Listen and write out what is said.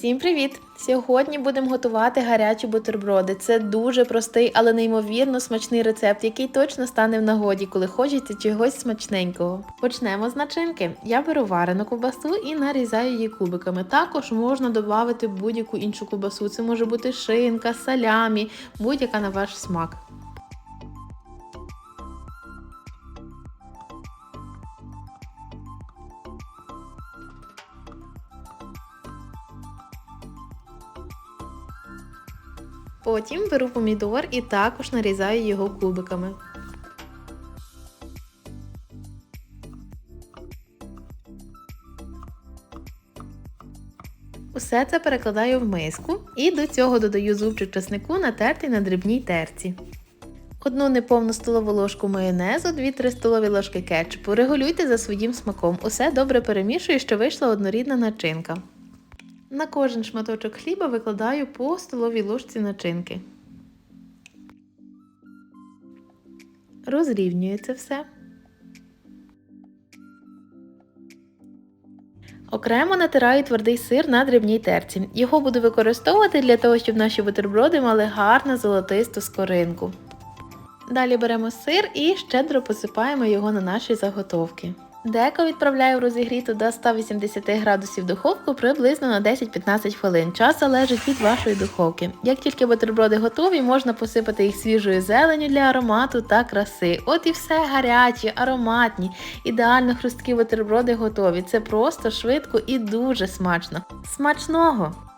Всім привіт! Сьогодні будемо готувати гарячі бутерброди. Це дуже простий, але неймовірно смачний рецепт, який точно стане в нагоді, коли хочеться чогось смачненького. Почнемо з начинки. Я беру варену ковбасу і нарізаю її кубиками. Також можна додати будь-яку іншу ковбасу. Це може бути шинка, салямі, будь-яка на ваш смак. Потім беру помідор і також нарізаю його кубиками. Усе це перекладаю в миску і до цього додаю зубчик чеснику натертий на дрібній терці. Одну неповну столову ложку майонезу, 2-3 столові ложки кетчупу. Регулюйте за своїм смаком. Усе добре перемішую, щоб вийшла однорідна начинка. На кожен шматочок хліба викладаю по столовій ложці начинки. Розрівнюю це все. Окремо натираю твердий сир на дрібній терці. Його буду використовувати для того, щоб наші бутерброди мали гарну золотисту скоринку. Далі беремо сир і щедро посипаємо його на наші заготовки. Деко відправляю в розігріту до 180 градусів духовку приблизно на 10-15 хвилин. Час залежить від вашої духовки. Як тільки бутерброди готові, можна посипати їх свіжою зеленю для аромату та краси. От і все гарячі, ароматні, ідеально хрусткі бутерброди готові. Це просто швидко і дуже смачно. Смачного!